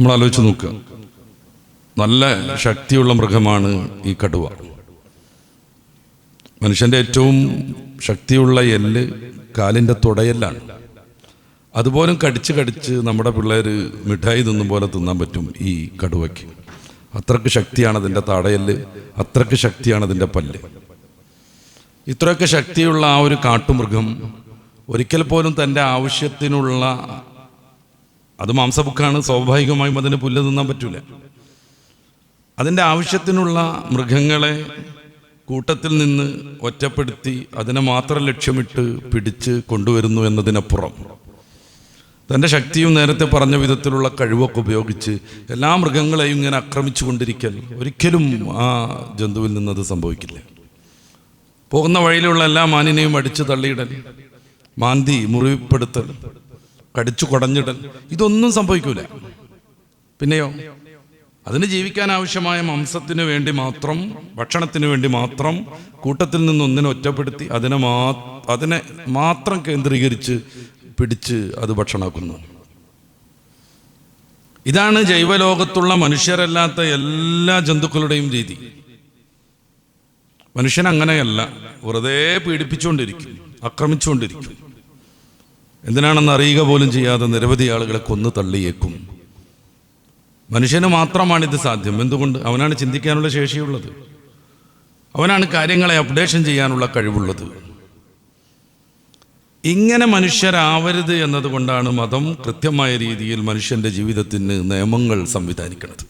നമ്മൾ ആലോചിച്ച് നോക്കുക നല്ല ശക്തിയുള്ള മൃഗമാണ് ഈ കടുവ. മനുഷ്യന്റെ ഏറ്റവും ശക്തിയുള്ള എല്ല് കാലിന്റെ തുടയെല്ലാണ്. അതുപോലും കടിച്ച് കടിച്ച് നമ്മുടെ പിള്ളേർ മിഠായി തിന്നും പോലെ തിന്നാൻ പറ്റും ഈ കടുവയ്ക്ക്. അത്രയ്ക്ക് ശക്തിയാണ് അതിന്റെ തടയൽ അത്രയ്ക്ക് ശക്തിയാണ് അതിന്റെ പല്ല്. ഇത്രയൊക്കെ ശക്തിയുള്ള ആ ഒരു കാട്ടുമൃഗം ഒരിക്കൽ പോലും തന്റെ ആവശ്യത്തിനുള്ള അത് മാംസബുക്കാണ് സ്വാഭാവികമായും അതിന് പുല്ല് തിന്നാൻ പറ്റൂല. അതിന്റെ ആവശ്യത്തിനുള്ള മൃഗങ്ങളെ കൂട്ടത്തിൽ നിന്ന് ഒറ്റപ്പെടുത്തി അതിനെ മാത്രം ലക്ഷ്യമിട്ട് പിടിച്ച് കൊണ്ടുവരുന്നു എന്നതിനപ്പുറം. തന്റെ ശക്തിയും നേരത്തെ പറഞ്ഞ വിധത്തിലുള്ള കഴിവൊക്കെ ഉപയോഗിച്ച് എല്ലാ മൃഗങ്ങളെയും ഇങ്ങനെ ആക്രമിച്ചു കൊണ്ടിരിക്കൽ ഒരിക്കലും ആ ജന്തുവിൽ നിന്നത് സംഭവിക്കില്ല. പോകുന്ന വഴിയിലുള്ള എല്ലാ മാനിനെയും അടിച്ചു തള്ളിയിടൽ മാന്തി മുറിപ്പെടുത്തൽ കടിച്ചു കുടഞ്ഞിടൽ. ഇതൊന്നും സംഭവിക്കൂല. പിന്നെയോ? അതിന് ജീവിക്കാൻ ആവശ്യമായ മാംസത്തിന് വേണ്ടി മാത്രം ഭക്ഷണത്തിന് വേണ്ടി മാത്രം കൂട്ടത്തിൽ നിന്ന് ഒന്നിനെ ഒറ്റപ്പെടുത്തി അതിനെ മാ അതിനെ മാത്രം കേന്ദ്രീകരിച്ച് പിടിച്ച് അത് ഭക്ഷണമാക്കുന്നു ഇതാണ് ജൈവലോകത്തുള്ള മനുഷ്യരല്ലാത്ത എല്ലാ ജന്തുക്കളുടെയും രീതി. മനുഷ്യൻ അങ്ങനെയല്ല വെറുതെ പീഡിപ്പിച്ചുകൊണ്ടിരിക്കും ആക്രമിച്ചുകൊണ്ടിരിക്കും. എന്തിനാണെന്ന് അറിയുക പോലും ചെയ്യാതെ നിരവധി ആളുകളെ കൊന്നു തള്ളിയേക്കും. മനുഷ്യന് ഇത് സാധ്യം. എന്തുകൊണ്ട്? അവനാണ് ചിന്തിക്കാനുള്ള ശേഷിയുള്ളത്. അവനാണ് കാര്യങ്ങളെ അപ്ഡേഷൻ ചെയ്യാനുള്ള കഴിവുള്ളത്. ഇങ്ങനെ മനുഷ്യരാവരുത് എന്നതുകൊണ്ടാണ് മതം കൃത്യമായ രീതിയിൽ മനുഷ്യന്റെ ജീവിതത്തിന് നിയമങ്ങൾ സംവിധാനിക്കുന്നത്.